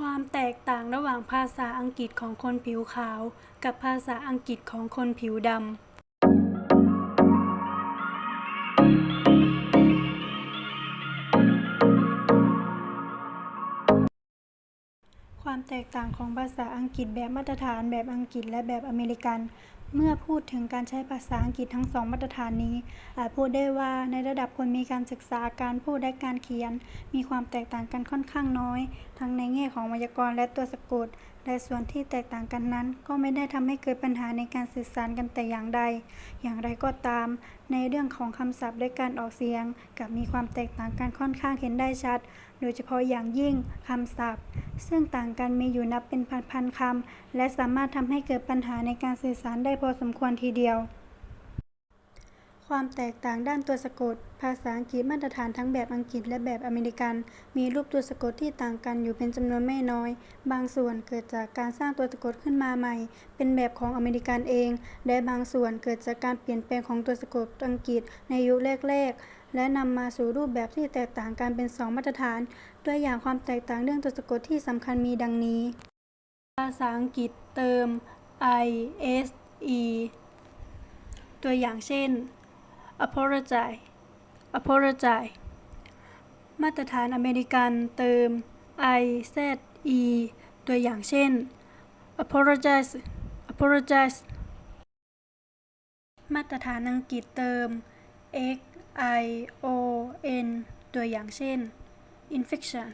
ความแตกต่างระหว่างภาษาอังกฤษของคนผิวขาว กับภาษาอังกฤษของคนผิวดำความแตกต่างของภาษาอังกฤษแบบมาตรฐานแบบอังกฤษและแบบอเมริกัน เมื่อพูดถึงการใช้ภาษาอังกฤษทั้งสองมาตรฐานนี้ อาจพูดได้ว่าในระดับคนมีการศึกษาการพูดและการเขียน มีความแตกต่างกันค่อนข้างน้อย ทั้งในแง่ของไวยากรณ์และตัวสะกดและส่วนที่แตกต่างกันนั้น ก็ไม่ได้ทำให้เกิดปัญหาในการสื่อสารกันแต่อย่างใด อย่างไรก็ตาม ในเรื่องของคำศัพท์และการออกเสียง กับมีความแตกต่างกันค่อนข้างเห็นได้ชัด โดยเฉพาะอย่างยิ่งคำศัพท์ ซึ่งต่างกันมีอยู่นับเป็นพันๆคำ และสามารถทำให้เกิดปัญหาในการสื่อสารได้พอสมควรทีเดียว ความแตกต่างด้านตัวสะกด ภาษาอังกฤษมาตรฐานทั้งแบบอังกฤษและแบบอเมริกัน มีรูปตัวสะกดที่ต่างกันอยู่เป็นจำนวนไม่น้อย บางส่วนเกิดจากการสร้างตัวสะกดขึ้นมาใหม่ เป็นแบบของอเมริกันเอง และบางส่วนเกิดจากการเปลี่ยนแปลงของตัวสะกดอังกฤษในยุคแรกๆ และนำมาสู่รูปแบบที่แตกต่างกันเป็นสองมาตรฐาน ตัวอย่างความแตกต่างเรื่องตัวสะกดที่สำคัญมีดังนี้ ภาษาอังกฤษเติม i s e ตัวอย่างเช่น apologize apologize มาตรฐานอเมริกันเติม i z e ตัวอย่างเช่น apologize apologize มาตรฐานอังกฤษเติม x i o n ตัวอย่างเช่น infection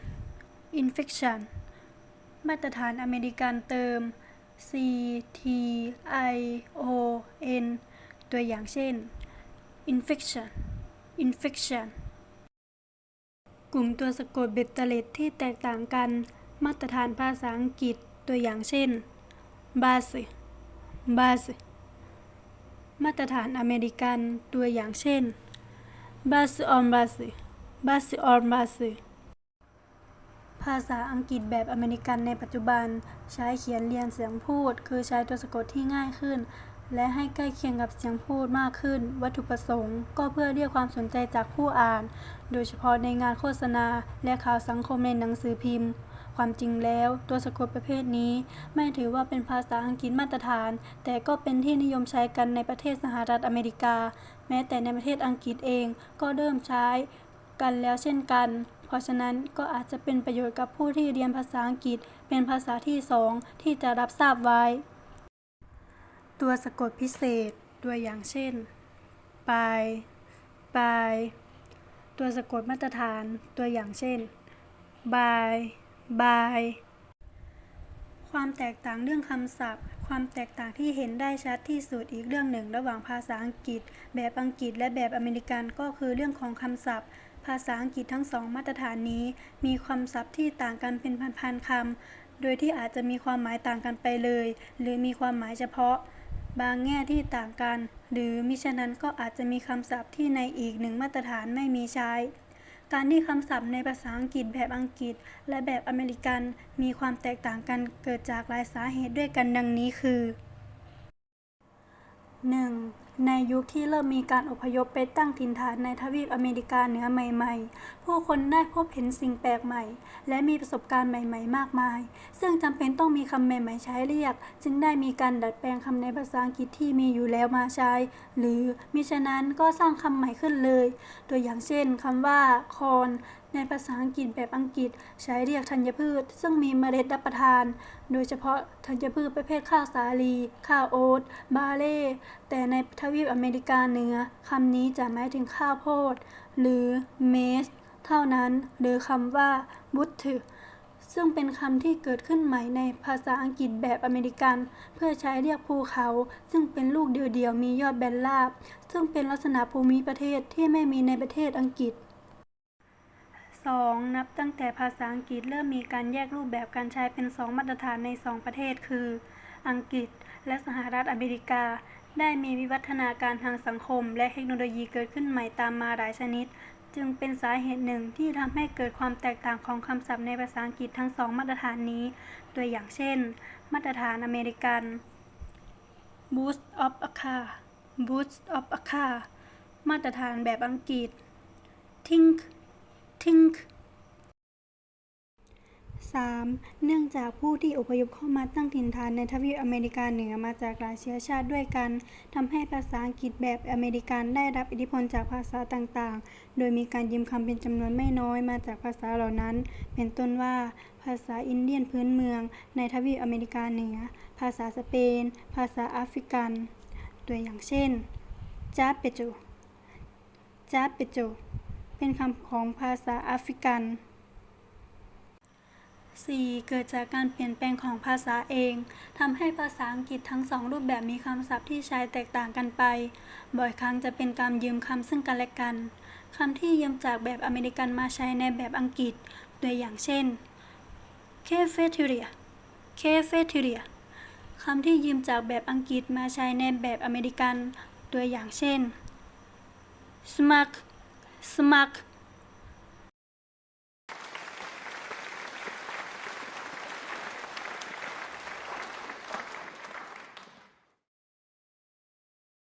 infection มาตรฐานอเมริกันเติม c t i o n ตัวอย่างเช่น infection infection กลุ่มตัวสะกดเบ็ดเตล็ดที่แตกต่างกัน มาตรฐานภาษาอังกฤษตัวอย่างเช่น base base มาตรฐานอเมริกันตัวอย่างเช่น base on base base on base ภาษาอังกฤษแบบอเมริกันในปัจจุบัน ใช้เขียนเรียนเสียงพูด คือใช้ตัวสะกดที่ง่ายขึ้น และให้ใกล้เคียงกับเสียงพูดมากขึ้น วัตถุประสงค์ ก็เพื่อเรียกความสนใจจากผู้อ่าน โดยเฉพาะในงานโฆษณา และข่าวสังคมในหนังสือพิมพ์ ความจริงแล้ว ตัวสะกดประเภทนี้ ไม่ถือว่าเป็นภาษาอังกฤษมาตรฐาน แต่ก็เป็นที่นิยมใช้กันในประเทศสหรัฐอเมริกา แม้แต่ในประเทศอังกฤษเองก็เริ่มใช้กันแล้วเช่นกัน เพราะฉะนั้นก็อาจจะเป็นประโยชน์กับผู้ที่เรียนภาษาอังกฤษ เป็นภาษาที่สองที่จะรับทราบไว้ ตัวสะกดพิเศษตัวอย่างเช่น ปลาย ปลาย ตัวสะกดมาตรฐานตัวอย่างเช่น บาย บาย ความแตกต่างเรื่องคำศัพท์ ความแตกต่างที่เห็นได้ชัดที่สุดอีกเรื่องหนึ่ง ระหว่างภาษาอังกฤษ แบบอังกฤษและแบบอเมริกันก็คือเรื่องของคำศัพท์ภาษาอังกฤษทั้งสองมาตรฐานนี้ มีคำศัพท์ที่ต่างกันเป็นพันๆคำ โดยที่อาจจะมีความหมายต่างกันไปเลย หรือมีความหมายเฉพาะ บางแง่ที่ต่างกัน หรือมิฉะนั้นก็อาจจะมีคำศัพท์ที่ในอีกหนึ่งมาตรฐานไม่มีใช้ การที่คำศัพท์ในภาษาอังกฤษแบบอังกฤษ และแบบอเมริกันมีความแตกต่างกันเกิดจากหลายสาเหตุด้วยกันดังนี้คือ 1. ในยุคที่เริ่มมีการอพยพไปตั้งถิ่นฐานในทวีปอเมริกาเหนือใหม่ ๆ ผู้คนได้พบเห็นสิ่งแปลกใหม่ และมีประสบการณ์ใหม่ ๆ มากมาย ซึ่งจำเป็นต้องมีคำใหม่ ๆ ใช้เรียก จึงได้มีการดัดแปลงคำในภาษาอังกฤษที่มีอยู่แล้วมาใช้ หรือมิฉะนั้นก็สร้างคำใหม่ขึ้นเลย ตัวอย่างเช่นคำว่า corn ในภาษาอังกฤษแบบอังกฤษใช้เรียกธัญพืช ซึ่งมีเมล็ดรับประทาน โดยเฉพาะธัญพืชประเภทข้าวสาลี ข้าวโอ๊ต บาเล่ แต่ในทวีปอเมริกาเหนือคำนี้จะหมายถึงข้าวโพด หรือเมส เท่านั้น หรือคำว่าบุตรซึ่งเป็นคำที่เกิดขึ้นใหม่ในภาษาอังกฤษแบบอเมริกัน เพื่อใช้เรียกภูเขา ซึ่งเป็นลูกเดียวๆมียอดแบนราบ ซึ่งเป็นลักษณะภูมิประเทศที่ไม่มีในประเทศอังกฤษ 2. นับตั้งแต่ภาษาอังกฤษเริ่มมีการแยกรูปแบบการใช้เป็น 2 มาตรฐานใน 2 ประเทศ คือ อังกฤษและสหรัฐอเมริกา ได้มีวิวัฒนาการทางสังคม และเทคโนโลยีเกิดขึ้นใหม่ตามมาหลายชนิด จึงเป็นสาเหตุหนึ่งที่ทำให้เกิดความแตกต่างของคำศัพท์ในภาษาอังกฤษทั้งสองมาตรฐานนี้ ตัวอย่างเช่น มาตรฐานอเมริกัน boost of a car boost of a car มาตรฐานแบบอังกฤษ think think 3. เนื่องจากผู้ที่อพยพเข้ามาตั้งถิ่นฐานในทวีปอเมริกาเหนือมาจากหลายเชื้อชาติด้วยกันทำให้ภาษาอังกฤษแบบอเมริกันได้รับอิทธิพลจากภาษาต่างๆ โดยมีการยืมคำเป็นจำนวนไม่น้อยมาจากภาษาเหล่านั้น เป็นต้นว่า ภาษาอินเดียนพื้นเมืองในทวีปอเมริกาเหนือ ภาษาสเปน ภาษาแอฟริกัน ตัวอย่างเช่นจาเปโจจาเปโจ เป็นคำของภาษาแอฟริกัน 4. เกิดจากการเปลี่ยนแปลงของภาษาเองทำให้ภาษาอังกฤษทั้งสองรูปแบบมีคำศัพท์ที่ใช้แตกต่างกันไป บ่อยครั้งจะเป็นการยืมคำซึ่งกันและกันคำที่ยืมจากแบบอเมริกันมาใช้ในแบบอังกฤษ ตัวอย่างเช่น cafeteria cafeteria คำที่ยืมจากแบบอังกฤษมาใช้ในแบบอเมริกัน ตัวอย่างเช่น smack Smak